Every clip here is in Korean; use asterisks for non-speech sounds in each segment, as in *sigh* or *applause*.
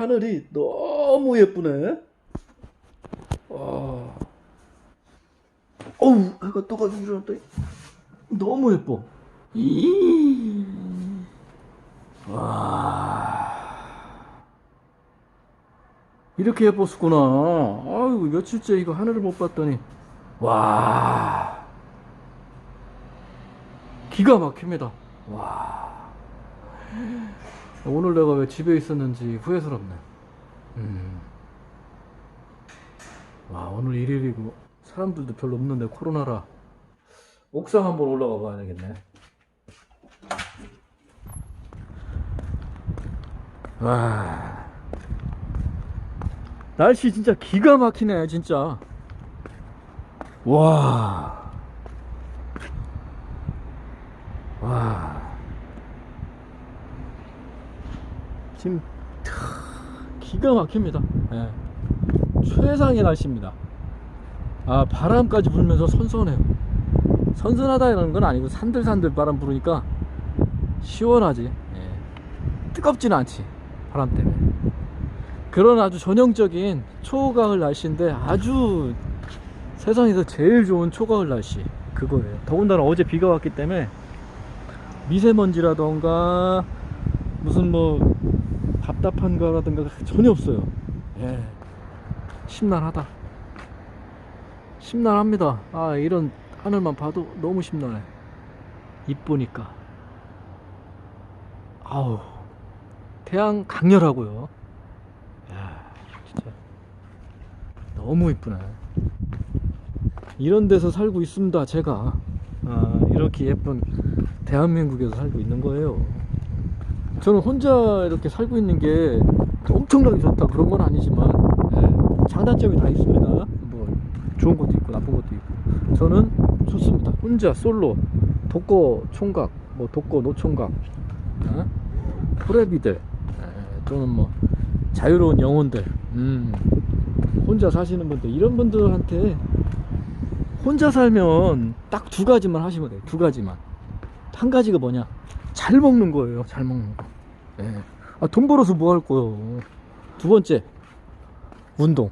하늘이 너무 예쁘네. 와. 어우, 해가 떠가지고 일어났더니 너무 예뻐. 이. 와. 이렇게 예뻤었구나. 아이고, 며칠째 이거 하늘을 못 봤더니. 와. 기가 막힙니다. 와. 오늘 내가 왜 집에 있었는지 후회스럽네. 음. 와, 오늘 일요일이고, 사람들도 별로 없는데, 코로나라. 옥상 한번 올라가 봐야겠네. 와. 날씨 진짜 기가 막히네, 진짜. 와. 와. 지금 차, 기가 막힙니다. 예. 최상의 날씨입니다. 아 바람까지 불면서 선선해요. 선선하다는 건 아니고 산들산들 바람 부르니까 시원하지. 예. 뜨겁지는 않지 바람 때문에. 그런 아주 전형적인 초가을 날씨인데 아주 세상에서 제일 좋은 초가을 날씨 그거예요. 더군다나 어제 비가 왔기 때문에 미세먼지라던가 무슨 뭐 답답한 거라든가 전혀 없어요. 예. 심란하다. 심란합니다. 아, 이런 하늘만 봐도 너무 심란해. 이쁘니까. 아우. 태양 강렬하고요. 야, 진짜. 너무 이쁘네. 이런 데서 살고 있습니다, 제가. 아, 이렇게 예쁜 대한민국에서 살고 있는 거예요. 저는 혼자 이렇게 살고 있는 게 엄청나게 좋다 그런 건 아니지만 예, 장단점이 다 있습니다. 뭐 좋은 것도 있고 나쁜 것도 있고 저는 좋습니다. 혼자 솔로 독거 총각 뭐 독거 노총각 어? 프레비들 예, 또는 뭐 자유로운 영혼들 음, 혼자 사시는 분들 이런 분들한테 혼자 살면 딱 두 가지만 하시면 돼요. 두 가지만 한 가지가 뭐냐 잘 먹는 거예요. 잘 먹는 거. 예. 아, 돈 벌어서 뭐 할 거요. 두 번째, 운동.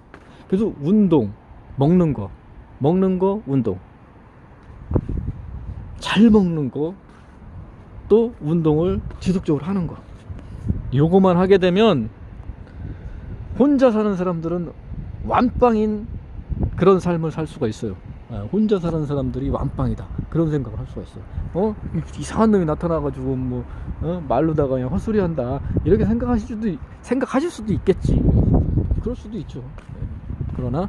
그래서 운동, 먹는 거, 먹는 거, 운동. 잘 먹는 거, 또 운동을 지속적으로 하는 거. 요거만 하게 되면 혼자 사는 사람들은 완빵인 그런 삶을 살 수가 있어요. 아, 혼자 사는 사람들이 완빵이다. 그런 생각을 할 수가 있어요. 어? 이- 이상한 놈이 나타나가지고 뭐 어? 말로다가 그냥 헛소리 한다. 이렇게 생각하실 수도 있- 생각하실 수도 있겠지. 그럴 수도 있죠. 예. 그러나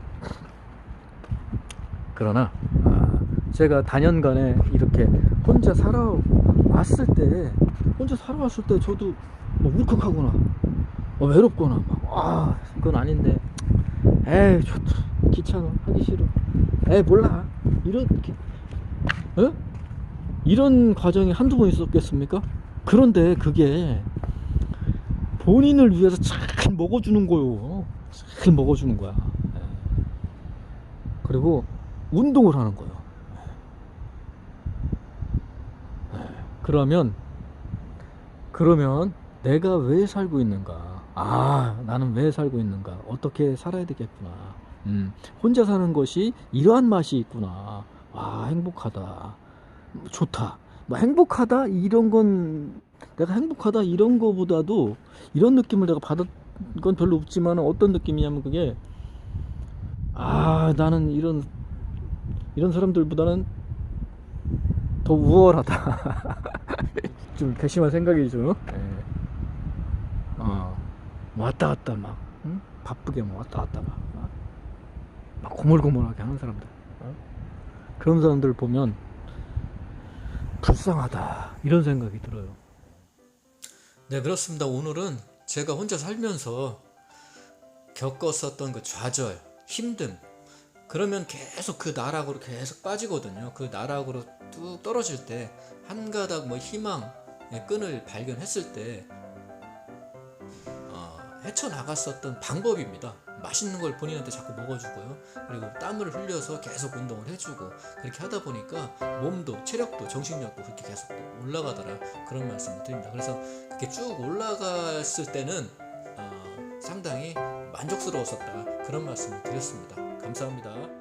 그러나 아, 제가 단연간에 이렇게 혼자 살아왔을 때 혼자 살아왔을 때 저도 뭐 울컥하거나 뭐 외롭거나 막아 그건 아닌데 에이 좋다 귀찮아 하기 싫어 에이 몰라 이런 기- 어? 이런 과정이 한두 번 있었겠습니까? 그런데 그게 본인을 위해서 잘 먹어주는 거요. 잘 먹어주는 거야. 예. 그리고 운동을 하는 거예요. 예. 그러면 그러면 내가 왜 살고 있는가? 아, 나는 왜 살고 있는가? 어떻게 살아야 되겠구나. 음, 혼자 사는 것이 이러한 맛이 있구나. 와, 행복하다. 좋다. 뭐 행복하다 이런 건 내가 행복하다 이런 거보다도 이런 느낌을 내가 받은 건 별로 없지만 어떤 느낌이냐면 그게 아 나는 이런 이런 사람들보다는 더 우월하다. *laughs* 좀 괘씸한 생각이죠. 예. 어, 왔다 갔다 막 응? 바쁘게 막 왔다 갔다 막 고물고물하게 하는 사람들. 어? 그런 사람들 보면 불쌍하다 이런 생각이 들어요. 네 그렇습니다. 오늘은 제가 혼자 살면서 겪었었던 그 좌절, 힘듦 그러면 계속 그 나락으로 계속 빠지거든요. 그 나락으로 뚝 떨어질 때 한 가닥 뭐 희망의 끈을 발견했을 때 어, 헤쳐나갔었던 방법입니다. 맛있는 걸 본인한테 자꾸 먹어주고요. 그리고 땀을 흘려서 계속 운동을 해주고 그렇게 하다 보니까 몸도 체력도 정신력도 그렇게 계속 올라가더라 그런 말씀을 드립니다. 그래서 그렇게 쭉 올라갔을 때는 어, 상당히 만족스러웠었다 그런 말씀을 드렸습니다 감사합니다